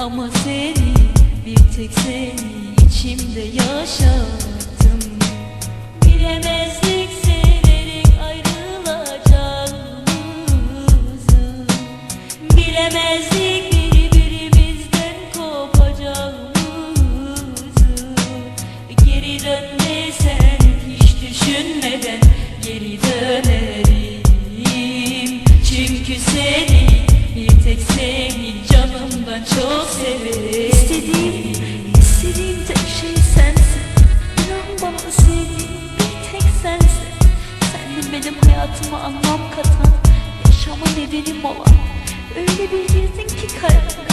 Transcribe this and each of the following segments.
Ama seni bir tek seni içimde yaşattım. Bilemezdik severek ayrılacağımızı Bilemezdik birbirimizden kopacağımızı Geri dön hiç düşünmeden geri dönerim. Çünkü seni Bir tek sensin. Sendin benim hayatıma anlam katan Yaşama nedenim olan. Öyle bir girdin ki kalbime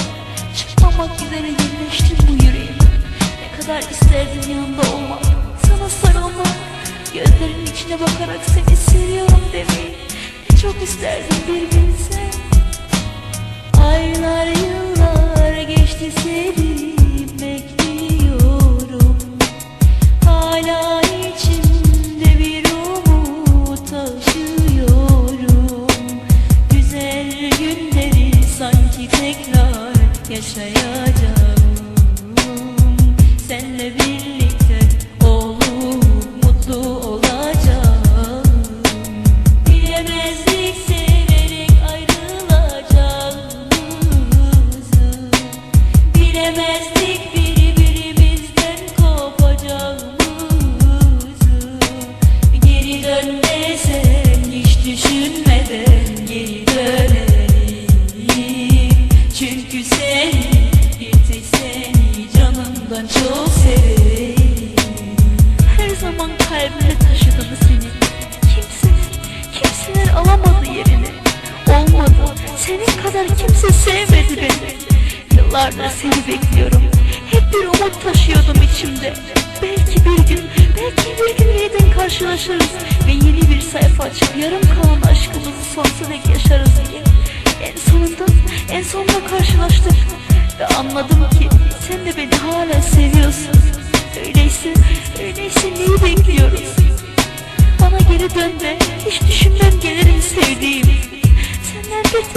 Çıkmamak üzere yerleştin bu yüreğime. Ne kadar isterdim yanında olmak. Sana sarılmak Gözlerinin içine bakarak seni seviyorum demeyi. Ne çok isterdim tekrar yaşayacağım. Senle birlikte olup mutlu olacağım. Bilemezdik severek ayrılacağımızı Bilemezdik birbirimizden kopacağımızı Geri dön Her zaman kalbimde taşıdım seni. Kimse, kimseler alamadı yerini. Olmadı, senin kadar kimse sevmedi beni. Yıllardır seni bekliyorum. Hep bir umut taşıyordum içimde. Belki bir gün, belki bir gün yeniden karşılaşırız Ve yeni bir sayfa açıp yarım kalan aşkımızı sonsuza dek yaşarız. Diye En sonunda, en sonunda karşılaştık Ve anladım neyi bekliyoruz? Bana geri dönme, hiç düşünmem gelirim sevdiğim. Senden bir